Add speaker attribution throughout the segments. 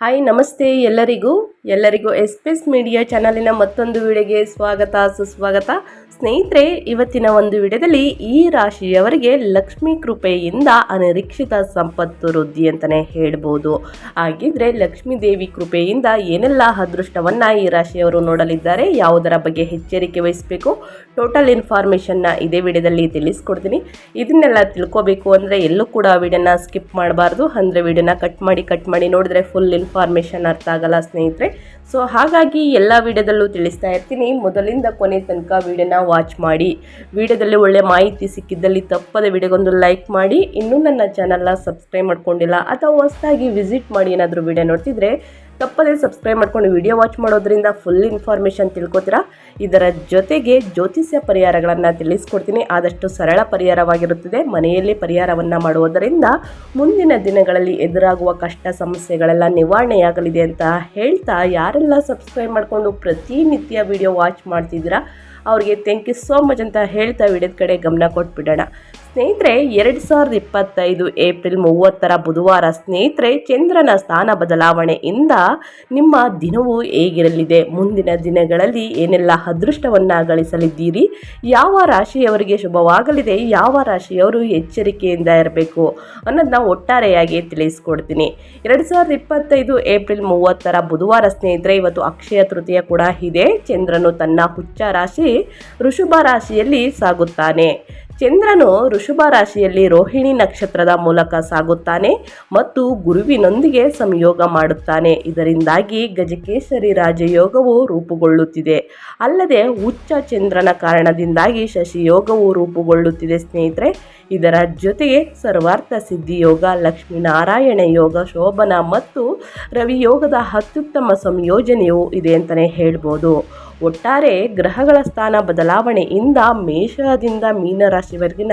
Speaker 1: Hi ನಮಸ್ತೆ ಎಲ್ಲರಿಗೂ. ಎಲ್ಲರಿಗೂ ಎಸ್ಪೆಸ್ ಮೀಡಿಯಾ ಚಾನಲಿನ ಮತ್ತೊಂದು ವಿಡಿಯೋಗೆ ಸ್ವಾಗತ, ಸುಸ್ವಾಗತ. ಸ್ನೇಹಿತರೆ, ಇವತ್ತಿನ ಒಂದು ವಿಡಿಯೋದಲ್ಲಿ ಈ ರಾಶಿಯವರಿಗೆ ಲಕ್ಷ್ಮೀ ಕೃಪೆಯಿಂದ ಅನಿರೀಕ್ಷಿತ ಸಂಪತ್ತು ವೃದ್ಧಿ ಅಂತಲೇ ಹೇಳ್ಬೋದು. ಹಾಗಿದ್ರೆ ಲಕ್ಷ್ಮೀ ದೇವಿ ಕೃಪೆಯಿಂದ ಏನೆಲ್ಲ ಅದೃಷ್ಟವನ್ನು ಈ ರಾಶಿಯವರು ನೋಡಲಿದ್ದಾರೆ, ಯಾವುದರ ಬಗ್ಗೆ ಎಚ್ಚರಿಕೆ ವಹಿಸಬೇಕು ಟೋಟಲ್ ಇನ್ಫಾರ್ಮೇಷನ್ನ ಇದೇ ವಿಡಿಯೋದಲ್ಲಿ ತಿಳಿಸ್ಕೊಡ್ತೀನಿ. ಇದನ್ನೆಲ್ಲ ತಿಳ್ಕೊಬೇಕು ಅಂದರೆ ಎಲ್ಲೂ ಕೂಡ ವಿಡಿಯೋನ ಸ್ಕಿಪ್ ಮಾಡಬಾರ್ದು. ಅಂದರೆ ವಿಡಿಯೋನ ಕಟ್ ಮಾಡಿ ಕಟ್ ಮಾಡಿ ನೋಡಿದ್ರೆ ಫುಲ್ ಇನ್ಫಾರ್ಮೇಷನ್ ಅರ್ಥ ಆಗಲ್ಲ ಸ್ನೇಹಿತರೆ. ಸೊ ಹಾಗಾಗಿ ಎಲ್ಲ ವಿಡಿಯೋದಲ್ಲೂ ತಿಳಿಸ್ತಾ ಇರ್ತೀನಿ. ಮೊದಲಿಂದ ಕೊನೆ ತನಕ ವಿಡಿಯೋನ ವಾಚ್ ಮಾಡಿ. ವಿಡಿಯೋದಲ್ಲಿ ಒಳ್ಳೆ ಮಾಹಿತಿ ಸಿಕ್ಕಿದ್ದಲ್ಲಿ ತಪ್ಪದ ವಿಡಿಯೋಗೊಂದು ಲೈಕ್ ಮಾಡಿ. ಇನ್ನೂ ನನ್ನ ಚಾನಲ್ನ ಸಬ್ಸ್ಕ್ರೈಬ್ ಮಾಡ್ಕೊಂಡಿಲ್ಲ ಅಥವಾ ಹೊಸದಾಗಿ ವಿಸಿಟ್ ಮಾಡಿ ಏನಾದರೂ ವಿಡಿಯೋ ನೋಡ್ತಿದ್ರೆ ತಪ್ಪದೆ ಸಬ್ಸ್ಕ್ರೈಬ್ ಮಾಡ್ಕೊಂಡು ವಿಡಿಯೋ ವಾಚ್ ಮಾಡೋದ್ರಿಂದ ಫುಲ್ ಇನ್ಫಾರ್ಮೇಷನ್ ತಿಳ್ಕೊತೀರಾ? ಇದರ ಜೊತೆಗೆ ಜ್ಯೋತಿಷ್ಯ ಪರಿಹಾರಗಳನ್ನು ತಿಳಿಸ್ಕೊಡ್ತೀನಿ. ಆದಷ್ಟು ಸರಳ ಪರಿಹಾರವಾಗಿರುತ್ತದೆ. ಮನೆಯಲ್ಲಿ ಪರಿಹಾರವನ್ನು ಮಾಡುವುದರಿಂದ ಮುಂದಿನ ದಿನಗಳಲ್ಲಿ ಎದುರಾಗುವ ಕಷ್ಟ, ಸಮಸ್ಯೆಗಳೆಲ್ಲ ನಿವಾರಣೆಯಾಗಲಿದೆ ಅಂತ ಹೇಳ್ತಾ ಯಾರೆಲ್ಲ ಸಬ್ಸ್ಕ್ರೈಬ್ ಮಾಡಿಕೊಂಡು ಪ್ರತಿನಿತ್ಯ ವಿಡಿಯೋ ವಾಚ್ ಮಾಡ್ತಿದ್ದೀರಾ? ಅವ್ರಿಗೆ ಥ್ಯಾಂಕ್ ಯು ಸೋ ಮಚ್ ಅಂತ ಹೇಳ್ತಾ ವಿಡಿಯೋದ ಕಡೆ ಗಮನ ಕೊಟ್ಬಿಡೋಣ. ಸ್ನೇಹಿತರೆ, ಎರಡು ಸಾವಿರದ ಇಪ್ಪತ್ತೈದು ಏಪ್ರಿಲ್ ಮೂವತ್ತರ ಬುಧವಾರ ಸ್ನೇಹಿತರೆ, ಚಂದ್ರನ ಸ್ಥಾನ ಬದಲಾವಣೆಯಿಂದ ನಿಮ್ಮ ದಿನವು ಹೇಗಿರಲಿದೆ? ಮುಂದಿನ ದಿನಗಳಲ್ಲಿ ಏನೆಲ್ಲ ಅದೃಷ್ಟವನ್ನು ಗಳಿಸಲಿದ್ದೀರಿ? ಯಾವ ರಾಶಿಯವರಿಗೆ ಶುಭವಾಗಲಿದೆ? ಯಾವ ರಾಶಿಯವರು ಎಚ್ಚರಿಕೆಯಿಂದ ಇರಬೇಕು? ಅನ್ನೋದನ್ನ ಒಟ್ಟಾರೆಯಾಗಿ ತಿಳಿಸ್ಕೊಡ್ತೀನಿ. ಎರಡು ಸಾವಿರದ ಇಪ್ಪತ್ತೈದು ಏಪ್ರಿಲ್ ಮೂವತ್ತರ ಬುಧವಾರ ಸ್ನೇಹಿತರೆ, ಇವತ್ತು ಅಕ್ಷಯ ತೃತೀಯ ಕೂಡ ಇದೆ. ಚಂದ್ರನು ತನ್ನ ಹುಚ್ಚ ರಾಶಿ ಋಷಭ ರಾಶಿಯಲ್ಲಿ ಸಾಗುತ್ತಾನೆ. ಚಂದ್ರನು ಋಷಭ ರಾಶಿಯಲ್ಲಿ ರೋಹಿಣಿ ನಕ್ಷತ್ರದ ಮೂಲಕ ಸಾಗುತ್ತಾನೆ ಮತ್ತು ಗುರುವಿನೊಂದಿಗೆ ಸಂಯೋಗ ಮಾಡುತ್ತಾನೆ. ಇದರಿಂದಾಗಿ ಗಜಕೇಸರಿ ರಾಜಯೋಗವು ರೂಪುಗೊಳ್ಳುತ್ತಿದೆ. ಅಲ್ಲದೆ ಉಚ್ಚ ಚಂದ್ರನ ಕಾರಣದಿಂದಾಗಿ ಶಶಿಯೋಗವು ರೂಪುಗೊಳ್ಳುತ್ತಿದೆ ಸ್ನೇಹಿತರೆ. ಇದರ ಜೊತೆಗೆ ಸರ್ವಾರ್ಥ ಸಿದ್ಧಿ ಯೋಗ ಲಕ್ಷ್ಮೀನಾರಾಯಣ ಯೋಗ, ಶೋಭನ ಮತ್ತು ರವಿಯೋಗದ ಅತ್ಯುತ್ತಮ ಸಂಯೋಜನೆಯು ಇದೆ ಅಂತಲೇ ಹೇಳ್ಬೋದು. ಒಟ್ಟಾರೆ ಗ್ರಹಗಳ ಸ್ಥಾನ ಬದಲಾವಣೆಯಿಂದ ಮೇಷದಿಂದ ಮೀನರಾಶಿವರೆಗಿನ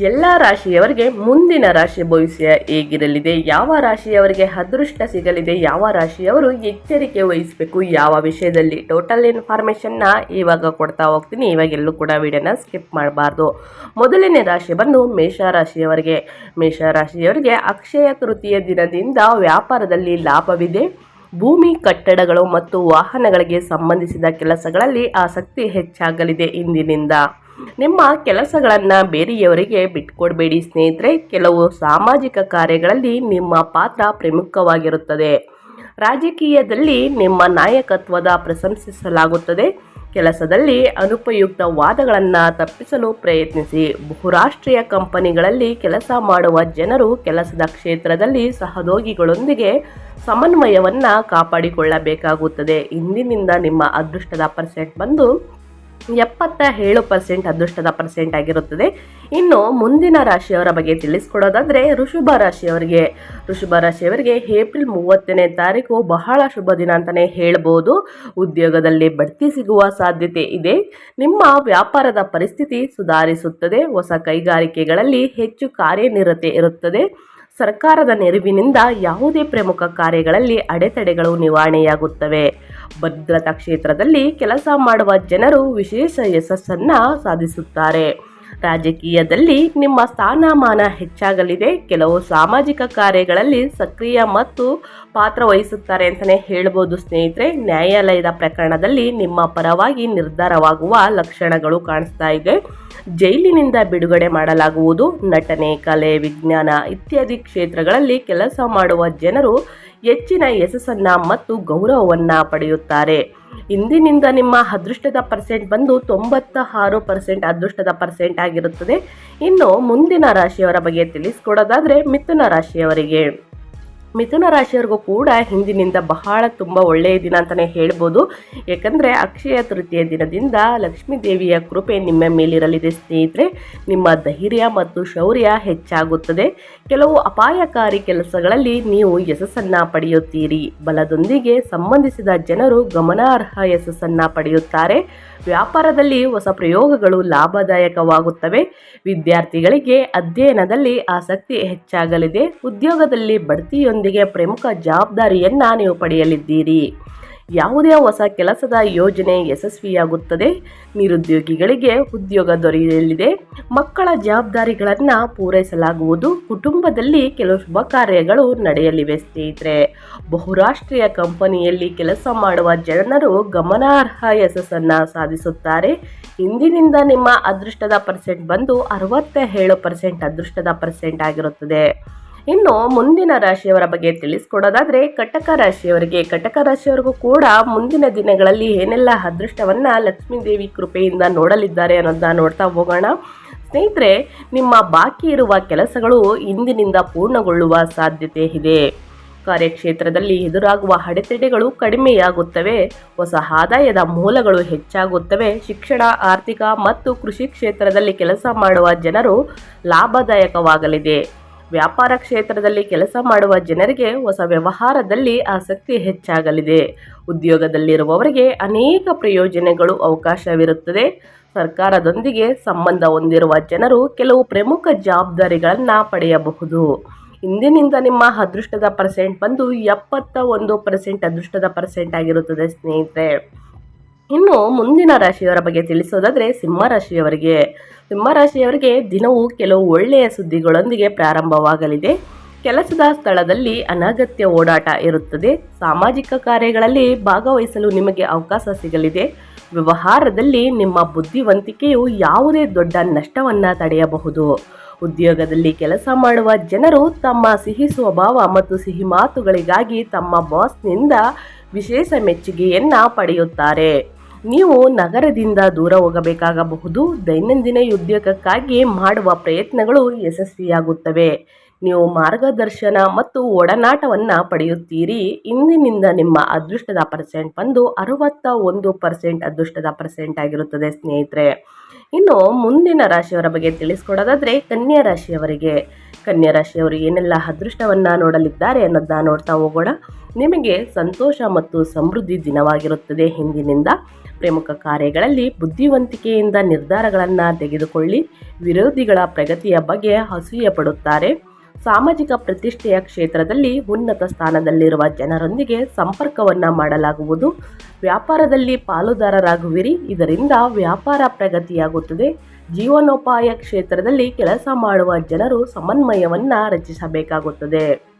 Speaker 1: ಎಲ್ಲ ರಾಶಿಯವರಿಗೆ ಮುಂದಿನ ರಾಶಿ ಭವಿಷ್ಯ ಹೇಗಿರಲಿದೆ, ಯಾವ ರಾಶಿಯವರಿಗೆ ಅದೃಷ್ಟ ಸಿಗಲಿದೆ, ಯಾವ ರಾಶಿಯವರು ಎಚ್ಚರಿಕೆ ವಹಿಸಬೇಕು, ಯಾವ ವಿಷಯದಲ್ಲಿ ಟೋಟಲ್ ಇನ್ಫಾರ್ಮೇಷನ್ನ ಇವಾಗ ಕೊಡ್ತಾ ಹೋಗ್ತೀನಿ. ಇವಾಗೆಲ್ಲೂ ಕೂಡ ವಿಡಿಯೋನ ಸ್ಕಿಪ್ ಮಾಡಬಾರ್ದು. ಮೊದಲನೇ ರಾಶಿ ಬಂದು ಮೇಷ ರಾಶಿಯವರಿಗೆ. ಮೇಷ ರಾಶಿಯವರಿಗೆ ಅಕ್ಷಯ ತೃತೀಯ ದಿನದಿಂದ ವ್ಯಾಪಾರದಲ್ಲಿ ಲಾಭವಿದೆ. ಭೂಮಿ ಕಟ್ಟಡಗಳು ಮತ್ತು ವಾಹನಗಳಿಗೆ ಸಂಬಂಧಿಸಿದ ಕೆಲಸಗಳಲ್ಲಿ ಆಸಕ್ತಿ ಹೆಚ್ಚಾಗಲಿದೆ ಇಂದಿನಿಂದ. ನಿಮ್ಮ ಕೆಲಸಗಳನ್ನು ಬೇರೆಯವರಿಗೆ ಬಿಟ್ಕೊಡ್ಬೇಡಿ ಸ್ನೇಹಿತರೆ. ಕೆಲವು ಸಾಮಾಜಿಕ ಕಾರ್ಯಗಳಲ್ಲಿ ನಿಮ್ಮ ಪಾತ್ರ ಪ್ರಮುಖವಾಗಿರುತ್ತದೆ. ರಾಜಕೀಯದಲ್ಲಿ ನಿಮ್ಮ ನಾಯಕತ್ವದ ಪ್ರಶಂಸಿಸಲಾಗುತ್ತದೆ. ಕೆಲಸದಲ್ಲಿ ಅನುಪಯುಕ್ತ ವಾದಗಳನ್ನು ತಪ್ಪಿಸಲು ಪ್ರಯತ್ನಿಸಿ. ಬಹುರಾಷ್ಟ್ರೀಯ ಕಂಪನಿಗಳಲ್ಲಿ ಕೆಲಸ ಮಾಡುವ ಜನರು ಕೆಲಸದ ಕ್ಷೇತ್ರದಲ್ಲಿ ಸಹದೋಗಿಗಳೊಂದಿಗೆ ಸಮನ್ವಯವನ್ನು ಕಾಪಾಡಿಕೊಳ್ಳಬೇಕಾಗುತ್ತದೆ. ಇಂದಿನಿಂದ ನಿಮ್ಮ ಅದೃಷ್ಟದ ಪರ್ಸೆಂಟ್ ಬಂದು ಎಪ್ಪತ್ತ ಏಳು ಪರ್ಸೆಂಟ್ ಅದೃಷ್ಟದ ಪರ್ಸೆಂಟ್ ಆಗಿರುತ್ತದೆ. ಇನ್ನು ಮುಂದಿನ ರಾಶಿಯವರ ಬಗ್ಗೆ ತಿಳಿಸ್ಕೊಡೋದಾದರೆ ಋಷಭ ರಾಶಿಯವರಿಗೆ. ಋಷಭ ರಾಶಿಯವರಿಗೆ ಏಪ್ರಿಲ್ ಮೂವತ್ತನೇ ತಾರೀಕು ಬಹಳ ಶುಭ ದಿನ ಅಂತಲೇ ಹೇಳ್ಬೋದು. ಉದ್ಯೋಗದಲ್ಲಿ ಬಡ್ತಿ ಸಿಗುವ ಸಾಧ್ಯತೆ ಇದೆ. ನಿಮ್ಮ ವ್ಯಾಪಾರದ ಪರಿಸ್ಥಿತಿ ಸುಧಾರಿಸುತ್ತದೆ. ಹೊಸ ಕೈಗಾರಿಕೆಗಳಲ್ಲಿ ಹೆಚ್ಚು ಕಾರ್ಯನಿರತೆ ಇರುತ್ತದೆ. ಸರ್ಕಾರದ ನೆರವಿನಿಂದ ಯಾವುದೇ ಪ್ರಮುಖ ಕಾರ್ಯಗಳಲ್ಲಿ ಅಡೆತಡೆಗಳು ನಿವಾರಣೆಯಾಗುತ್ತವೆ. ಭದ್ರತಾ ಕ್ಷೇತ್ರದಲ್ಲಿ ಕೆಲಸ ಮಾಡುವ ಜನರು ವಿಶೇಷ ಯಶಸ್ಸನ್ನು ಸಾಧಿಸುತ್ತಾರೆ. ರಾಜಕೀಯದಲ್ಲಿ ನಿಮ್ಮ ಸ್ಥಾನಮಾನ ಹೆಚ್ಚಾಗಲಿದೆ. ಕೆಲವು ಸಾಮಾಜಿಕ ಕಾರ್ಯಗಳಲ್ಲಿ ಸಕ್ರಿಯ ಮತ್ತು ಪಾತ್ರ ವಹಿಸುತ್ತಾರೆ ಅಂತಲೇ ಹೇಳ್ಬೋದು ಸ್ನೇಹಿತರೆ. ನ್ಯಾಯಾಲಯದ ಪ್ರಕರಣದಲ್ಲಿ ನಿಮ್ಮ ಪರವಾಗಿ ನಿರ್ಧಾರವಾಗುವ ಲಕ್ಷಣಗಳು ಕಾಣಿಸ್ತಾ ಇದೆ. ಜೈಲಿನಿಂದ ಬಿಡುಗಡೆ ಮಾಡಲಾಗುವುದು. ನಟನೆ, ಕಲೆ, ವಿಜ್ಞಾನ ಇತ್ಯಾದಿ ಕ್ಷೇತ್ರಗಳಲ್ಲಿ ಕೆಲಸ ಮಾಡುವ ಜನರು ಹೆಚ್ಚಿನ ಯಶಸ್ಸನ್ನು ಮತ್ತು ಗೌರವವನ್ನು ಪಡೆಯುತ್ತಾರೆ. ಇಂದಿನಿಂದ ನಿಮ್ಮ ಅದೃಷ್ಟದ ಪರ್ಸೆಂಟ್ ಬಂದು ತೊಂಬತ್ತ ಆರು ಪರ್ಸೆಂಟ್ ಅದೃಷ್ಟದ ಪರ್ಸೆಂಟ್ ಆಗಿರುತ್ತದೆ. ಇನ್ನು ಮುಂದಿನ ರಾಶಿಯವರ ಬಗ್ಗೆ ತಿಳಿಸ್ಕೊಡೋದಾದರೆ ಮಿಥುನ ರಾಶಿಯವರಿಗೆ. ಮಿಥುನ ರಾಶಿಯವರಿಗೂ ಕೂಡ ಹಿಂದಿನಿಂದ ಬಹಳ ತುಂಬ ಒಳ್ಳೆಯ ದಿನ ಅಂತಲೇ ಹೇಳ್ಬೋದು. ಯಾಕಂದರೆ ಅಕ್ಷಯ ತೃತೀಯ ದಿನದಿಂದ ಲಕ್ಷ್ಮೀ ದೇವಿಯ ಕೃಪೆ ನಿಮ್ಮ ಮೇಲಿರಲಿದೆ ಸ್ನೇಹಿತರೆ. ನಿಮ್ಮ ಧೈರ್ಯ ಮತ್ತು ಶೌರ್ಯ ಹೆಚ್ಚಾಗುತ್ತದೆ. ಕೆಲವು ಅಪಾಯಕಾರಿ ಕೆಲಸಗಳಲ್ಲಿ ನೀವು ಯಶಸ್ಸನ್ನು ಪಡೆಯುತ್ತೀರಿ. ಬಲದೊಂದಿಗೆ ಸಂಬಂಧಿಸಿದ ಜನರು ಗಮನಾರ್ಹ ಯಶಸ್ಸನ್ನು ಪಡೆಯುತ್ತಾರೆ. ವ್ಯಾಪಾರದಲ್ಲಿ ಹೊಸ ಪ್ರಯೋಗಗಳು ಲಾಭದಾಯಕವಾಗುತ್ತವೆ. ವಿದ್ಯಾರ್ಥಿಗಳಿಗೆ ಅಧ್ಯಯನದಲ್ಲಿ ಆಸಕ್ತಿ ಹೆಚ್ಚಾಗಲಿದೆ. ಉದ್ಯೋಗದಲ್ಲಿ ಬಡ್ತಿಯೊಂದಿಗೆ ಪ್ರಮುಖ ಜವಾಬ್ದಾರಿಯನ್ನು ನೀವು ಪಡೆಯಲಿದ್ದೀರಿ. ಯಾವುದೇ ಹೊಸ ಕೆಲಸದ ಯೋಜನೆ ಯಶಸ್ವಿಯಾಗುತ್ತದೆ. ನಿರುದ್ಯೋಗಿಗಳಿಗೆ ಉದ್ಯೋಗ ದೊರೆಯಲಿದೆ. ಮಕ್ಕಳ ಜವಾಬ್ದಾರಿಗಳನ್ನು ಪೂರೈಸಲಾಗುವುದು. ಕುಟುಂಬದಲ್ಲಿ ಕೆಲವು ಶುಭ ಕಾರ್ಯಗಳು ನಡೆಯಲಿವೆ ಸ್ನೇಹಿತರೆ. ಬಹುರಾಷ್ಟ್ರೀಯ ಕಂಪನಿಯಲ್ಲಿ ಕೆಲಸ ಮಾಡುವ ಜನರು ಗಮನಾರ್ಹ ಯಶಸ್ಸನ್ನು ಸಾಧಿಸುತ್ತಾರೆ. ಇಂದಿನಿಂದ ನಿಮ್ಮ ಅದೃಷ್ಟದ ಪರ್ಸೆಂಟ್ ಬಂದು ಅರವತ್ತ ಏಳು ಪರ್ಸೆಂಟ್ ಅದೃಷ್ಟದ ಪರ್ಸೆಂಟ್ ಆಗಿರುತ್ತದೆ. ಇನ್ನು ಮುಂದಿನ ರಾಶಿಯವರ ಬಗ್ಗೆ ತಿಳಿಸ್ಕೊಡೋದಾದ್ರೆ ಕಟಕ ರಾಶಿಯವರಿಗೆ, ಕಟಕ ರಾಶಿಯವರಿಗೂ ಕೂಡ ಮುಂದಿನ ದಿನಗಳಲ್ಲಿ ಏನೆಲ್ಲ ಅದೃಷ್ಟವನ್ನ ಲಕ್ಷ್ಮೀ ದೇವಿ ಕೃಪೆಯಿಂದ ನೋಡಲಿದ್ದಾರೆ ಅನ್ನೋದನ್ನ ನೋಡ್ತಾ ಹೋಗೋಣ. ಸ್ನೇಹಿತರೆ, ನಿಮ್ಮ ಬಾಕಿ ಇರುವ ಕೆಲಸಗಳು ಇಂದಿನಿಂದ ಪೂರ್ಣಗೊಳ್ಳುವ ಸಾಧ್ಯತೆ ಇದೆ. ಕಾರ್ಯಕ್ಷೇತ್ರದಲ್ಲಿ ಎದುರಾಗುವ ಅಡೆತಡೆಗಳು ಕಡಿಮೆಯಾಗುತ್ತವೆ. ಹೊಸ ಆದಾಯದ ಮೂಲಗಳು ಹೆಚ್ಚಾಗುತ್ತವೆ. ಶಿಕ್ಷಣ, ಆರ್ಥಿಕ ಮತ್ತು ಕೃಷಿ ಕ್ಷೇತ್ರದಲ್ಲಿ ಕೆಲಸ ಮಾಡುವ ಜನರು ಲಾಭದಾಯಕವಾಗಲಿದೆ. ವ್ಯಾಪಾರ ಕ್ಷೇತ್ರದಲ್ಲಿ ಕೆಲಸ ಮಾಡುವ ಜನರಿಗೆ ಹೊಸ ವ್ಯವಹಾರದಲ್ಲಿ ಆಸಕ್ತಿ ಹೆಚ್ಚಾಗಲಿದೆ. ಉದ್ಯೋಗದಲ್ಲಿರುವವರಿಗೆ ಅನೇಕ ಪ್ರಯೋಜನಗಳು ಅವಕಾಶವಿರುತ್ತದೆ. ಸರ್ಕಾರದೊಂದಿಗೆ ಸಂಬಂಧ ಹೊಂದಿರುವ ಜನರು ಕೆಲವು ಪ್ರಮುಖ ಜವಾಬ್ದಾರಿಗಳನ್ನು ಪಡೆಯಬಹುದು. ಇಂದಿನಿಂದ ನಿಮ್ಮ ಅದೃಷ್ಟದ ಪರ್ಸೆಂಟ್ ಬಂದು ಎಪ್ಪತ್ತ ಒಂದು ಪರ್ಸೆಂಟ್ ಅದೃಷ್ಟದ ಪರ್ಸೆಂಟ್ ಆಗಿರುತ್ತದೆ ಸ್ನೇಹಿತರೆ. ಇನ್ನು ಮುಂದಿನ ರಾಶಿಯವರ ಬಗ್ಗೆ ತಿಳಿಸೋದಾದರೆ ಸಿಂಹರಾಶಿಯವರಿಗೆ ಸಿಂಹರಾಶಿಯವರಿಗೆ ದಿನವೂ ಕೆಲವು ಒಳ್ಳೆಯ ಸುದ್ದಿಗಳೊಂದಿಗೆ ಪ್ರಾರಂಭವಾಗಲಿದೆ. ಕೆಲಸದ ಸ್ಥಳದಲ್ಲಿ ಅನಗತ್ಯ ಓಡಾಟ ಇರುತ್ತದೆ. ಸಾಮಾಜಿಕ ಕಾರ್ಯಗಳಲ್ಲಿ ಭಾಗವಹಿಸಲು ನಿಮಗೆ ಅವಕಾಶ ಸಿಗಲಿದೆ. ವ್ಯವಹಾರದಲ್ಲಿ ನಿಮ್ಮ ಬುದ್ಧಿವಂತಿಕೆಯು ಯಾವುದೇ ದೊಡ್ಡ ನಷ್ಟವನ್ನು ತಡೆಯಬಹುದು. ಉದ್ಯೋಗದಲ್ಲಿ ಕೆಲಸ ಮಾಡುವ ಜನರು ತಮ್ಮ ಸಿಹಿ ಸ್ವಭಾವ ಮತ್ತು ಸಿಹಿ ಮಾತುಗಳಿಗಾಗಿ ತಮ್ಮ ಬಾಸ್ನಿಂದ ವಿಶೇಷ ಮೆಚ್ಚುಗೆಯನ್ನು ಪಡೆಯುತ್ತಾರೆ. ನೀವು ನಗರದಿಂದ ದೂರ ಹೋಗಬೇಕಾಗಬಹುದು. ದೈನಂದಿನ ಉದ್ಯೋಗಕ್ಕಾಗಿ ಮಾಡುವ ಪ್ರಯತ್ನಗಳು ಯಶಸ್ವಿಯಾಗುತ್ತವೆ. ನೀವು ಮಾರ್ಗದರ್ಶನ ಮತ್ತು ಒಡನಾಟವನ್ನು ಪಡೆಯುತ್ತೀರಿ. ಇಂದಿನಿಂದ ನಿಮ್ಮ ಅದೃಷ್ಟದ ಪರ್ಸೆಂಟ್ ಬಂದು ಅರವತ್ತ ಒಂದು ಪರ್ಸೆಂಟ್ ಅದೃಷ್ಟದ ಪರ್ಸೆಂಟ್ ಆಗಿರುತ್ತದೆ ಸ್ನೇಹಿತರೆ. ಇನ್ನು ಮುಂದಿನ ರಾಶಿಯವರ ಬಗ್ಗೆ ತಿಳಿಸ್ಕೊಡೋದಾದರೆ ಕನ್ಯಾ ರಾಶಿಯವರಿಗೆ. ಕನ್ಯಾ ರಾಶಿಯವರು ಏನೆಲ್ಲ ಅದೃಷ್ಟವನ್ನು ನೋಡಲಿದ್ದಾರೆ ಅನ್ನೋದನ್ನ ನೋಡ್ತಾ ಹೋಗೋಣ. ನಿಮಗೆ ಸಂತೋಷ ಮತ್ತು ಸಮೃದ್ಧಿ ದಿನವಾಗಿರುತ್ತದೆ. ಹಿಂದಿನಿಂದ ಪ್ರಮುಖ ಕಾರ್ಯಗಳಲ್ಲಿ ಬುದ್ಧಿವಂತಿಕೆಯಿಂದ ನಿರ್ಧಾರಗಳನ್ನು ತೆಗೆದುಕೊಳ್ಳಿ. ವಿರೋಧಿಗಳ ಪ್ರಗತಿಯ ಬಗ್ಗೆ ಅಸೂಯೆ ಪಡುತ್ತಾರೆ ಸಾಮಾಜಿಕ ಪ್ರತಿಷ್ಠೆಯ ಕ್ಷೇತ್ರದಲ್ಲಿ ಉನ್ನತ ಸ್ಥಾನದಲ್ಲಿರುವ ಜನರೊಂದಿಗೆ ಸಂಪರ್ಕವನ್ನು ಮಾಡಲಾಗುವುದು. ವ್ಯಾಪಾರದಲ್ಲಿ ಪಾಲುದಾರರಾಗುವಿರಿ. ಇದರಿಂದ ವ್ಯಾಪಾರ ಪ್ರಗತಿಯಾಗುತ್ತದೆ. ಜೀವನೋಪಾಯ ಕ್ಷೇತ್ರದಲ್ಲಿ ಕೆಲಸ ಮಾಡುವ ಜನರು ಸಮನ್ವಯವನ್ನು ರಚಿಸಬೇಕಾಗುತ್ತದೆ.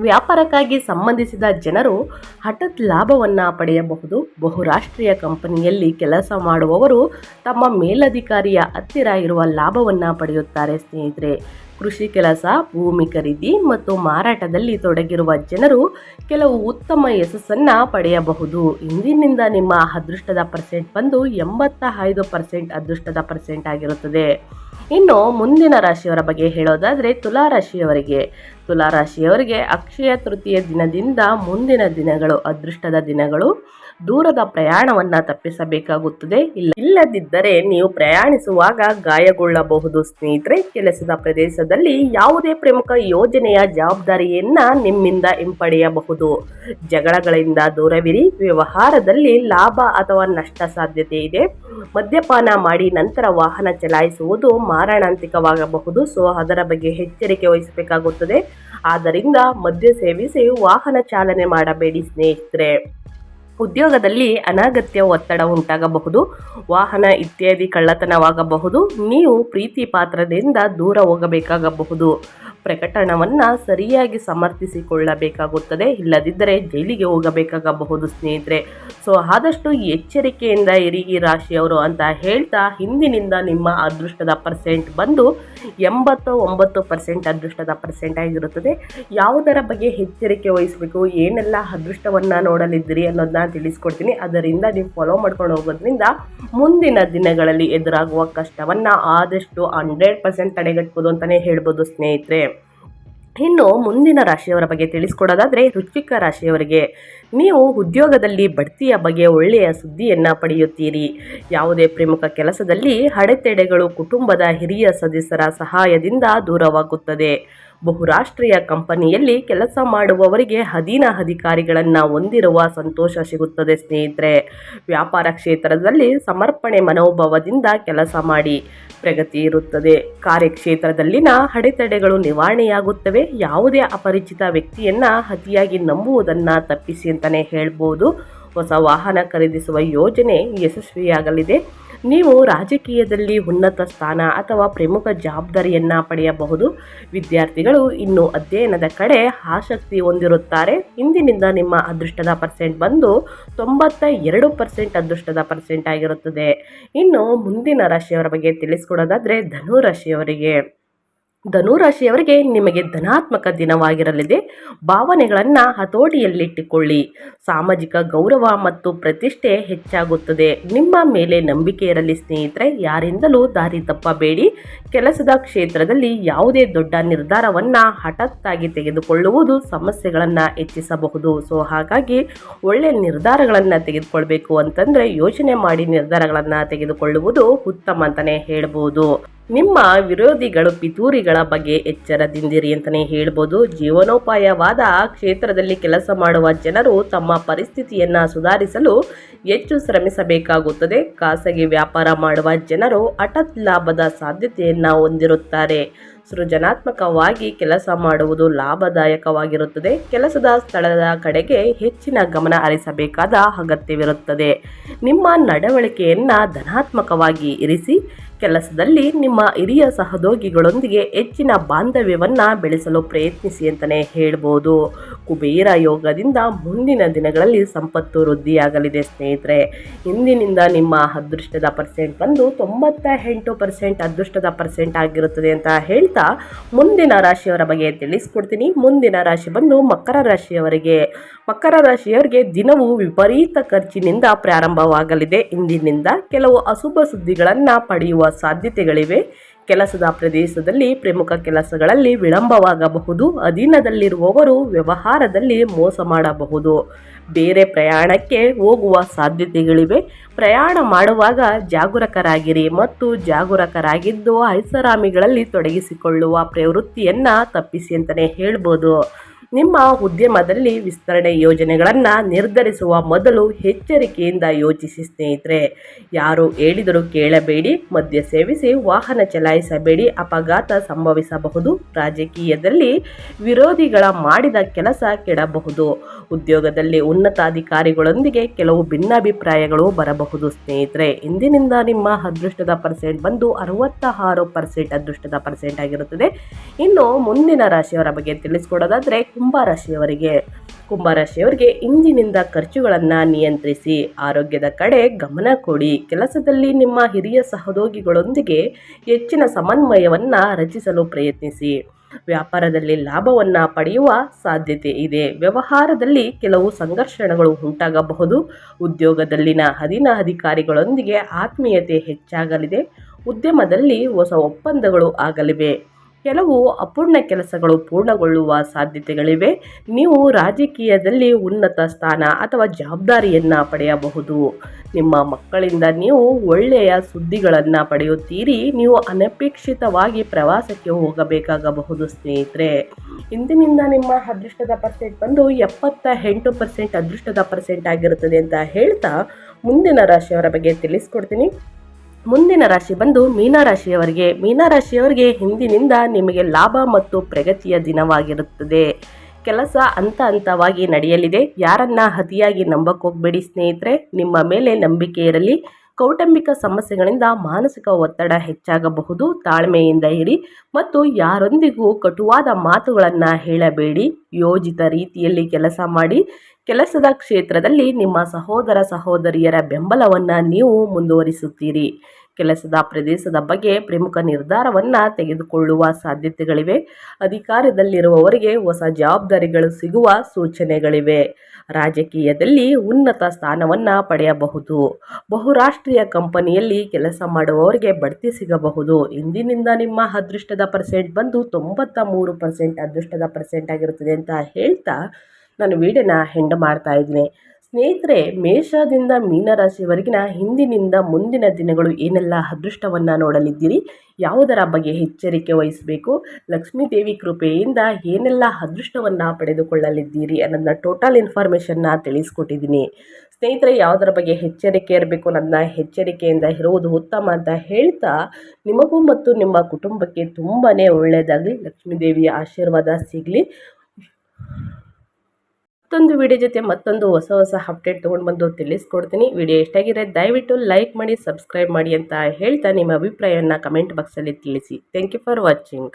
Speaker 1: ವ್ಯಾಪಾರಕ್ಕಾಗಿ ಸಂಬಂಧಿಸಿದ ಜನರು ಹಠತ್ ಲಾಭವನ್ನು ಪಡೆಯಬಹುದು. ಬಹುರಾಷ್ಟ್ರೀಯ ಕಂಪನಿಯಲ್ಲಿ ಕೆಲಸ ಮಾಡುವವರು ತಮ್ಮ ಮೇಲಧಿಕಾರಿಯ ಹತ್ತಿರ ಇರುವ ಲಾಭವನ್ನು ಪಡೆಯುತ್ತಾರೆ ಸ್ನೇಹಿತರೆ. ಕೃಷಿ ಕೆಲಸ, ಭೂಮಿ ಖರೀದಿ ಮತ್ತು ಮಾರಾಟದಲ್ಲಿ ತೊಡಗಿರುವ ಜನರು ಕೆಲವು ಉತ್ತಮ ಯಶಸ್ಸನ್ನು ಪಡೆಯಬಹುದು. ಇಂದಿನಿಂದ ನಿಮ್ಮ ಅದೃಷ್ಟದ ಪರ್ಸೆಂಟ್ ಬಂದು ಎಂಬತ್ತ ಐದು ಪರ್ಸೆಂಟ್ ಅದೃಷ್ಟದ ಪರ್ಸೆಂಟ್ ಆಗಿರುತ್ತದೆ. ಇನ್ನು ಮುಂದಿನ ರಾಶಿಯವರ ಬಗ್ಗೆ ಹೇಳೋದಾದರೆ ತುಲಾ ರಾಶಿಯವರಿಗೆ. ತುಲಾ ರಾಶಿಯವರಿಗೆ ಅಕ್ಷಯ ತೃತೀಯ ದಿನದಿಂದ ಮುಂದಿನ ದಿನಗಳು, ಅದೃಷ್ಟದ ದಿನಗಳು. ದೂರದ ಪ್ರಯಾಣವನ್ನು ತಪ್ಪಿಸಬೇಕಾಗುತ್ತದೆ. ಇಲ್ಲ ಇಲ್ಲದಿದ್ದರೆ ನೀವು ಪ್ರಯಾಣಿಸುವಾಗ ಗಾಯಗೊಳ್ಳಬಹುದು. ಸ್ನೇಹಿತರೆ, ಕೆಲಸದ ಪ್ರದೇಶದಲ್ಲಿ ಯಾವುದೇ ಪ್ರಮುಖ ಯೋಜನೆಯ ಜವಾಬ್ದಾರಿಯನ್ನ ನಿಮ್ಮಿಂದ ಹಿಂಪಡೆಯಬಹುದು. ಜಗಳಗಳಿಂದ ದೂರವಿರಿ, ವ್ಯವಹಾರದಲ್ಲಿ ಲಾಭ ಅಥವಾ ನಷ್ಟ ಸಾಧ್ಯತೆ ಇದೆ. ಮದ್ಯಪಾನ ಮಾಡಿ ನಂತರ ವಾಹನ ಚಲಾಯಿಸುವುದು ಮಾರಣಾಂತಿಕವಾಗಬಹುದು. ಸೊ, ಅದರ ಬಗ್ಗೆ ಎಚ್ಚರಿಕೆ ವಹಿಸಬೇಕಾಗುತ್ತದೆ. ಆದ್ದರಿಂದ ಮದ್ಯ ಸೇವಿಸಿ ವಾಹನ ಚಾಲನೆ ಮಾಡಬೇಡಿ ಸ್ನೇಹಿತರೆ. ಉದ್ಯೋಗದಲ್ಲಿ ಅನಗತ್ಯ ಒತ್ತಡ ಉಂಟಾಗಬಹುದು ವಾಹನ ಇತ್ಯಾದಿ ಕಳ್ಳತನವಾಗಬಹುದು ನೀವು ಪ್ರೀತಿ ಪಾತ್ರದಿಂದ ದೂರ ಹೋಗಬೇಕಾಗಬಹುದು. ಪ್ರಕಟಣವನ್ನು ಸರಿಯಾಗಿ ಸಮರ್ಥಿಸಿಕೊಳ್ಳಬೇಕಾಗುತ್ತದೆ. ಇಲ್ಲದಿದ್ದರೆ ಜೈಲಿಗೆ ಹೋಗಬೇಕಾಗಬಹುದು ಸ್ನೇಹಿತರೆ. ಸೊ, ಆದಷ್ಟು ಎಚ್ಚರಿಕೆಯಿಂದ ಇರಿ ಈ ರಾಶಿಯವರು ಅಂತ ಹೇಳ್ತಾ ಹಿಂದಿನಿಂದ ನಿಮ್ಮ ಅದೃಷ್ಟದ ಪರ್ಸೆಂಟ್ ಬಂದು ಎಂಬತ್ತು ಒಂಬತ್ತು ಪರ್ಸೆಂಟ್ ಅದೃಷ್ಟದ ಪರ್ಸೆಂಟ್ ಆಗಿರುತ್ತದೆ. ಯಾವುದರ ಬಗ್ಗೆ ಎಚ್ಚರಿಕೆ ವಹಿಸಬೇಕು, ಏನೆಲ್ಲ ಅದೃಷ್ಟವನ್ನು ನೋಡಲಿದ್ದೀರಿ ಅನ್ನೋದನ್ನ ತಿಳಿಸ್ಕೊಡ್ತೀನಿ. ಅದರಿಂದ ನೀವು ಫಾಲೋ ಮಾಡ್ಕೊಂಡು ಹೋಗೋದ್ರಿಂದ ಮುಂದಿನ ದಿನಗಳಲ್ಲಿ ಎದುರಾಗುವ ಕಷ್ಟವನ್ನು ಆದಷ್ಟು ಹಂಡ್ರೆಡ್ ಪರ್ಸೆಂಟ್ ತಡೆಗಟ್ಬೋದು ಅಂತಲೇ ಹೇಳ್ಬೋದು ಸ್ನೇಹಿತರೆ. ಇನ್ನು ಮುಂದಿನ ರಾಶಿಯವರ ಬಗ್ಗೆ ತಿಳಿಸ್ಕೊಡೋದಾದರೆ ಋತ್ವಿಕ ರಾಶಿಯವರಿಗೆ. ನೀವು ಉದ್ಯೋಗದಲ್ಲಿ ಬಡ್ತಿಯ ಬಗ್ಗೆ ಒಳ್ಳೆಯ ಸುದ್ದಿಯನ್ನು ಪಡೆಯುತ್ತೀರಿ. ಯಾವುದೇ ಪ್ರಮುಖ ಕೆಲಸದಲ್ಲಿ ಅಡೆತಡೆಗಳು ಕುಟುಂಬದ ಹಿರಿಯ ಸದಸ್ಯರ ಸಹಾಯದಿಂದ ದೂರವಾಗುತ್ತದೆ. ಬಹುರಾಷ್ಟ್ರೀಯ ಕಂಪನಿಯಲ್ಲಿ ಕೆಲಸ ಮಾಡುವವರಿಗೆ ಅಧೀನ ಅಧಿಕಾರಿಗಳನ್ನು ಹೊಂದಿರುವ ಸಂತೋಷ ಸಿಗುತ್ತದೆ ಸ್ನೇಹಿತರೆ. ವ್ಯಾಪಾರ ಕ್ಷೇತ್ರದಲ್ಲಿ ಸಮರ್ಪಣೆ ಮನೋಭಾವದಿಂದ ಕೆಲಸ ಮಾಡಿ ಪ್ರಗತಿ ಇರುತ್ತದೆ. ಕಾರ್ಯಕ್ಷೇತ್ರದಲ್ಲಿನ ಅಡೆತಡೆಗಳು ನಿವಾರಣೆಯಾಗುತ್ತವೆ. ಯಾವುದೇ ಅಪರಿಚಿತ ವ್ಯಕ್ತಿಯನ್ನು ಅತಿಯಾಗಿ ನಂಬುವುದನ್ನು ತಪ್ಪಿಸಿ ಅಂತಲೇ ಹೇಳ್ಬೋದು. ಹೊಸ ವಾಹನ ಖರೀದಿಸುವ ಯೋಜನೆ ಯಶಸ್ವಿಯಾಗಲಿದೆ. ನೀವು ರಾಜಕೀಯದಲ್ಲಿ ಉನ್ನತ ಸ್ಥಾನ ಅಥವಾ ಪ್ರಮುಖ ಜವಾಬ್ದಾರಿಯನ್ನು ಪಡೆಯಬಹುದು. ವಿದ್ಯಾರ್ಥಿಗಳು ಇನ್ನು ಅಧ್ಯಯನದ ಕಡೆ ಆಸಕ್ತಿ ಹೊಂದಿರುತ್ತಾರೆ. ಇಂದಿನಿಂದ ನಿಮ್ಮ ಅದೃಷ್ಟದ ಪರ್ಸೆಂಟ್ ಬಂದು ತೊಂಬತ್ತ ಎರಡು ಪರ್ಸೆಂಟ್ ಅದೃಷ್ಟದ ಪರ್ಸೆಂಟ್ ಆಗಿರುತ್ತದೆ. ಇನ್ನು ಮುಂದಿನ ರಾಶಿಯವರ ಬಗ್ಗೆ ತಿಳಿಸ್ಕೊಡೋದಾದರೆ ಧನು ರಾಶಿಯವರಿಗೆ. ಧನುರಾಶಿಯವರಿಗೆ ನಿಮಗೆ ಧನಾತ್ಮಕ ದಿನವಾಗಿರಲಿದೆ. ಭಾವನೆಗಳನ್ನು ಹತೋಟಿಯಲ್ಲಿಟ್ಟುಕೊಳ್ಳಿ. ಸಾಮಾಜಿಕ ಗೌರವ ಮತ್ತು ಪ್ರತಿಷ್ಠೆ ಹೆಚ್ಚಾಗುತ್ತದೆ. ನಿಮ್ಮ ಮೇಲೆ ನಂಬಿಕೆ ಇರಲಿ ಸ್ನೇಹಿತರೆ, ಯಾರಿಂದಲೂ ದಾರಿ ತಪ್ಪಬೇಡಿ. ಕೆಲಸದ ಕ್ಷೇತ್ರದಲ್ಲಿ ಯಾವುದೇ ದೊಡ್ಡ ನಿರ್ಧಾರವನ್ನು ಹಠಾತ್ತಾಗಿ ತೆಗೆದುಕೊಳ್ಳುವುದು ಸಮಸ್ಯೆಗಳನ್ನು ಹೆಚ್ಚಿಸಬಹುದು. ಸೊ, ಹಾಗಾಗಿ ಒಳ್ಳೆಯ ನಿರ್ಧಾರಗಳನ್ನು ತೆಗೆದುಕೊಳ್ಬೇಕು ಅಂತಂದರೆ ಯೋಚನೆ ಮಾಡಿ ನಿರ್ಧಾರಗಳನ್ನು ತೆಗೆದುಕೊಳ್ಳುವುದು ಉತ್ತಮ ಅಂತಲೇ ಹೇಳ್ಬೋದು. ನಿಮ್ಮ ವಿರೋಧಿಗಳು ಪಿತೂರಿಗಳ ಬಗ್ಗೆ ಎಚ್ಚರದಿಂದಿರಿ ಅಂತಲೇ ಹೇಳ್ಬೋದು. ಜೀವನೋಪಾಯವಾದ ಕ್ಷೇತ್ರದಲ್ಲಿ ಕೆಲಸ ಮಾಡುವ ಜನರು ತಮ್ಮ ಪರಿಸ್ಥಿತಿಯನ್ನು ಸುಧಾರಿಸಲು ಹೆಚ್ಚು ಶ್ರಮಿಸಬೇಕಾಗುತ್ತದೆ. ಖಾಸಗಿ ವ್ಯಾಪಾರ ಮಾಡುವ ಜನರು ಹಠತ್ ಲಾಭದ ಸಾಧ್ಯತೆಯನ್ನು ಹೊಂದಿರುತ್ತಾರೆ. ಸೃಜನಾತ್ಮಕವಾಗಿ ಕೆಲಸ ಮಾಡುವುದು ಲಾಭದಾಯಕವಾಗಿರುತ್ತದೆ. ಕೆಲಸದ ಸ್ಥಳದ ಕಡೆಗೆ ಹೆಚ್ಚಿನ ಗಮನ ಹರಿಸಬೇಕಾದ ಅಗತ್ಯವಿರುತ್ತದೆ. ನಿಮ್ಮ ನಡವಳಿಕೆಯನ್ನು ಧನಾತ್ಮಕವಾಗಿ ಇರಿಸಿ, ಕೆಲಸದಲ್ಲಿ ನಿಮ್ಮ ಹಿರಿಯ ಸಹೋದ್ಯೋಗಿಗಳೊಂದಿಗೆ ಹೆಚ್ಚಿನ ಬಾಂಧವ್ಯವನ್ನು ಬೆಳೆಸಲು ಪ್ರಯತ್ನಿಸಿ ಅಂತಲೇ ಹೇಳ್ಬೋದು. ಕುಬೇರ ಯೋಗದಿಂದ ಮುಂದಿನ ದಿನಗಳಲ್ಲಿ ಸಂಪತ್ತು ವೃದ್ಧಿಯಾಗಲಿದೆ ಸ್ನೇಹಿತರೆ. ಇಂದಿನಿಂದ ನಿಮ್ಮ ಅದೃಷ್ಟದ ಪರ್ಸೆಂಟ್ ಬಂದು ತೊಂಬತ್ತ ಎಂಟು ಪರ್ಸೆಂಟ್ ಅದೃಷ್ಟದ ಪರ್ಸೆಂಟ್ ಆಗಿರುತ್ತದೆ ಅಂತ ಹೇಳ್ತಾ ಮುಂದಿನ ರಾಶಿಯವರ ಬಗ್ಗೆ ತಿಳಿಸ್ಕೊಡ್ತೀನಿ. ಮುಂದಿನ ರಾಶಿ ಬಂದು ಮಕರ ರಾಶಿಯವರಿಗೆ. ಮಕರ ರಾಶಿಯವರಿಗೆ ದಿನವು ವಿಪರೀತ ಖರ್ಚಿನಿಂದ ಪ್ರಾರಂಭವಾಗಲಿದೆ. ಇಂದಿನಿಂದ ಕೆಲವು ಅಶುಭ ಸುದ್ದಿಗಳನ್ನು ಪಡೆಯುವ ಸಾಧ್ಯತೆಗಳಿವೆ. ಕೆಲಸದ ಪ್ರದೇಶದಲ್ಲಿ ಪ್ರಮುಖ ಕೆಲಸಗಳಲ್ಲಿ ವಿಳಂಬವಾಗಬಹುದು. ಅಧೀನದಲ್ಲಿರುವವರು ವ್ಯವಹಾರದಲ್ಲಿ ಮೋಸ ಮಾಡಬಹುದು. ಬೇರೆ ಪ್ರಯಾಣಕ್ಕೆ ಹೋಗುವ ಸಾಧ್ಯತೆಗಳಿವೆ. ಪ್ರಯಾಣ ಮಾಡುವಾಗ ಜಾಗರೂಕರಾಗಿರಿ ಮತ್ತು ಜಾಗರೂಕರಾಗಿದ್ದು ಐಷಾರಾಮಿಗಳಲ್ಲಿ ತೊಡಗಿಸಿಕೊಳ್ಳುವ ಪ್ರವೃತ್ತಿಯನ್ನು ತಪ್ಪಿಸಿ ಅಂತಲೇ ಹೇಳ್ಬೋದು. ನಿಮ್ಮ ಉದ್ಯಮದಲ್ಲಿ ವಿಸ್ತರಣೆ ಯೋಜನೆಗಳನ್ನು ನಿರ್ಧರಿಸುವ ಮೊದಲು ಎಚ್ಚರಿಕೆಯಿಂದ ಯೋಚಿಸಿ ಸ್ನೇಹಿತರೆ. ಯಾರು ಹೇಳಿದರೂ ಕೇಳಬೇಡಿ, ಮದ್ಯ ಸೇವಿಸಿ, ವಾಹನ ಚಲಾಯಿಸಬೇಡಿ, ಅಪಘಾತ ಸಂಭವಿಸಬಹುದು, ರಾಜಕೀಯದಲ್ಲಿ ವಿರೋಧಿಗಳ ಮಾಡಿದ ಕೆಲಸ ಕೆಡಬಹುದು. ಉದ್ಯೋಗದಲ್ಲಿ ಉನ್ನತ ಅಧಿಕಾರಿಗಳೊಂದಿಗೆ ಕೆಲವು ಭಿನ್ನಾಭಿಪ್ರಾಯಗಳು ಬರಬಹುದು, ಸ್ನೇಹಿತರೆ. ಇಂದಿನಿಂದ ನಿಮ್ಮ ಅದೃಷ್ಟದ ಪರ್ಸೆಂಟ್ ಬಂದು ಅರವತ್ತ ಆರು ಪರ್ಸೆಂಟ್ ಅದೃಷ್ಟದ ಪರ್ಸೆಂಟ್ ಆಗಿರುತ್ತದೆ. ಇನ್ನು ಮುಂದಿನ ರಾಶಿಯವರ ಬಗ್ಗೆ ತಿಳಿಸ್ಕೊಡೋದಾದರೆ ಕುಂಭರಾಶಿಯವರಿಗೆ ಕುಂಭರಾಶಿಯವರಿಗೆ ಇಂದಿನಿಂದ ಖರ್ಚುಗಳನ್ನು ನಿಯಂತ್ರಿಸಿ ಆರೋಗ್ಯದ ಕಡೆ ಗಮನ ಕೊಡಿ. ಕೆಲಸದಲ್ಲಿ ನಿಮ್ಮ ಹಿರಿಯ ಸಹೋದ್ಯೋಗಿಗಳೊಂದಿಗೆ ಹೆಚ್ಚಿನ ಸಮನ್ವಯವನ್ನು ರಚಿಸಲು ಪ್ರಯತ್ನಿಸಿ. ವ್ಯಾಪಾರದಲ್ಲಿ ಲಾಭವನ್ನು ಪಡೆಯುವ ಸಾಧ್ಯತೆ ಇದೆ. ವ್ಯವಹಾರದಲ್ಲಿ ಕೆಲವು ಸಂಘರ್ಷಣಗಳು ಉಂಟಾಗಬಹುದು. ಉದ್ಯೋಗದಲ್ಲಿನ ಅಧೀನ ಅಧಿಕಾರಿಗಳೊಂದಿಗೆ ಆತ್ಮೀಯತೆ ಹೆಚ್ಚಾಗಲಿದೆ. ಉದ್ಯಮದಲ್ಲಿ ಹೊಸ ಒಪ್ಪಂದಗಳು ಆಗಲಿವೆ. ಕೆಲವು ಅಪೂರ್ಣ ಕೆಲಸಗಳು ಪೂರ್ಣಗೊಳ್ಳುವ ಸಾಧ್ಯತೆಗಳಿವೆ. ನೀವು ರಾಜಕೀಯದಲ್ಲಿ ಉನ್ನತ ಸ್ಥಾನ ಅಥವಾ ಜವಾಬ್ದಾರಿಯನ್ನು ಪಡೆಯಬಹುದು. ನಿಮ್ಮ ಮಕ್ಕಳಿಂದ ನೀವು ಒಳ್ಳೆಯ ಸುದ್ದಿಗಳನ್ನು ಪಡೆಯುತ್ತೀರಿ. ನೀವು ಅನಪೇಕ್ಷಿತವಾಗಿ ಪ್ರವಾಸಕ್ಕೆ ಹೋಗಬೇಕಾಗಬಹುದು, ಸ್ನೇಹಿತರೆ. ಇಂದಿನಿಂದ ನಿಮ್ಮ ಅದೃಷ್ಟದ ಪರ್ಸೆಂಟ್ ಬಂದು ಎಪ್ಪತ್ತ ಎಂಟು ಪರ್ಸೆಂಟ್ ಅದೃಷ್ಟದ ಪರ್ಸೆಂಟ್ ಆಗಿರುತ್ತದೆ ಅಂತ ಹೇಳ್ತಾ ಮುಂದಿನ ರಾಶಿಯವರ ಬಗ್ಗೆ ತಿಳಿಸ್ಕೊಡ್ತೀನಿ. ಮುಂದಿನ ರಾಶಿ ಬಂದು ಮೀನರಾಶಿಯವರಿಗೆ ಮೀನರಾಶಿಯವರಿಗೆ ಹಿಂದಿನಿಂದ ನಿಮಗೆ ಲಾಭ ಮತ್ತು ಪ್ರಗತಿಯ ದಿನವಾಗಿರುತ್ತದೆ. ಕೆಲಸ ಹಂತ ಹಂತವಾಗಿ ನಡೆಯಲಿದೆ. ಯಾರನ್ನ ಅತಿಯಾಗಿ ನಂಬಕ್ಕೋಗ್ಬೇಡಿ ಸ್ನೇಹಿತರೆ. ನಿಮ್ಮ ಮೇಲೆ ನಂಬಿಕೆ ಇರಲಿ. ಕೌಟುಂಬಿಕ ಸಮಸ್ಯೆಗಳಿಂದ ಮಾನಸಿಕ ಒತ್ತಡ ಹೆಚ್ಚಾಗಬಹುದು. ತಾಳ್ಮೆಯಿಂದ ಇರಿ ಮತ್ತು ಯಾರೊಂದಿಗೂ ಕಟುವಾದ ಮಾತುಗಳನ್ನು ಹೇಳಬೇಡಿ. ಯೋಜಿತ ರೀತಿಯಲ್ಲಿ ಕೆಲಸ ಮಾಡಿ. ಕೆಲಸದ ಕ್ಷೇತ್ರದಲ್ಲಿ ನಿಮ್ಮ ಸಹೋದರ ಸಹೋದರಿಯರ ಬೆಂಬಲವನ್ನು ನೀವು ಮುಂದುವರಿಸುತ್ತೀರಿ. ಕೆಲಸದ ಪ್ರದೇಶದ ಬಗ್ಗೆ ಪ್ರಮುಖ ನಿರ್ಧಾರವನ್ನು ತೆಗೆದುಕೊಳ್ಳುವ ಸಾಧ್ಯತೆಗಳಿವೆ. ಅಧಿಕಾರದಲ್ಲಿರುವವರಿಗೆ ಹೊಸ ಜವಾಬ್ದಾರಿಗಳು ಸಿಗುವ ಸೂಚನೆಗಳಿವೆ. ರಾಜಕೀಯದಲ್ಲಿ ಉನ್ನತ ಸ್ಥಾನವನ್ನು ಪಡೆಯಬಹುದು. ಬಹುರಾಷ್ಟ್ರೀಯ ಕಂಪನಿಯಲ್ಲಿ ಕೆಲಸ ಮಾಡುವವರಿಗೆ ಬಡ್ತಿ ಸಿಗಬಹುದು. ಇಂದಿನಿಂದ ನಿಮ್ಮ ಅದೃಷ್ಟದ ಪರ್ಸೆಂಟ್ ಬಂದು ತೊಂಬತ್ತ ಮೂರು ಪರ್ಸೆಂಟ್ ಅದೃಷ್ಟದ ಪರ್ಸೆಂಟ್ ಆಗಿರುತ್ತದೆ ಅಂತ ಹೇಳ್ತಾ ನಾನು ವೀಡಿಯೋನ ಹೆಂಡ್ ಮಾಡ್ತಾ ಇದ್ದೀನಿ. ಸ್ನೇಹಿತರೆ, ಮೇಷದಿಂದ ಮೀನರಾಶಿವರೆಗಿನ ಹಿಂದಿನಿಂದ ಮುಂದಿನ ದಿನಗಳು ಏನೆಲ್ಲ ಅದೃಷ್ಟವನ್ನು ನೋಡಲಿದ್ದೀರಿ? ಯಾವುದರ ಬಗ್ಗೆ ಎಚ್ಚರಿಕೆ ವಹಿಸಬೇಕು? ಲಕ್ಷ್ಮೀ ದೇವಿ ಕೃಪೆಯಿಂದ ಏನೆಲ್ಲ ಅದೃಷ್ಟವನ್ನು ಪಡೆದುಕೊಳ್ಳಲಿದ್ದೀರಿ ಅನ್ನೋದನ್ನ ಟೋಟಲ್ ಇನ್ಫಾರ್ಮೇಷನ್ನ ತಿಳಿಸ್ಕೊಟ್ಟಿದ್ದೀನಿ. ಸ್ನೇಹಿತರೆ, ಯಾವುದರ ಬಗ್ಗೆ ಎಚ್ಚರಿಕೆ ಇರಬೇಕು ನನ್ನ ಎಚ್ಚರಿಕೆಯಿಂದ ಇರುವುದು ಉತ್ತಮ ಅಂತ ಹೇಳ್ತಾ, ನಿಮಗೂ ಮತ್ತು ನಿಮ್ಮ ಕುಟುಂಬಕ್ಕೆ ತುಂಬಾ ಒಳ್ಳೆಯದಾಗಲಿ. ಲಕ್ಷ್ಮೀ ದೇವಿಯ ಆಶೀರ್ವಾದ ಸಿಗಲಿ. ಮತ್ತೊಂದು ವಿಡಿಯೋ ಜೊತೆ ಮತ್ತೊಂದು ಹೊಸ ಹೊಸ ಅಪ್ಡೇಟ್ ತೊಗೊಂಡು ಬಂದು ತಿಳಿಸ್ಕೊಡ್ತೀನಿ. ವಿಡಿಯೋ ಎಷ್ಟಾಗಿದೆ ದಯವಿಟ್ಟು ಲೈಕ್ ಮಾಡಿ ಸಬ್ಸ್ಕ್ರೈಬ್ ಮಾಡಿ ಅಂತ ಹೇಳ್ತಾ ನಿಮ್ಮ ಅಭಿಪ್ರಾಯವನ್ನು ಕಮೆಂಟ್ ಬಾಕ್ಸಲ್ಲಿ ತಿಳಿಸಿ. Thank you for watching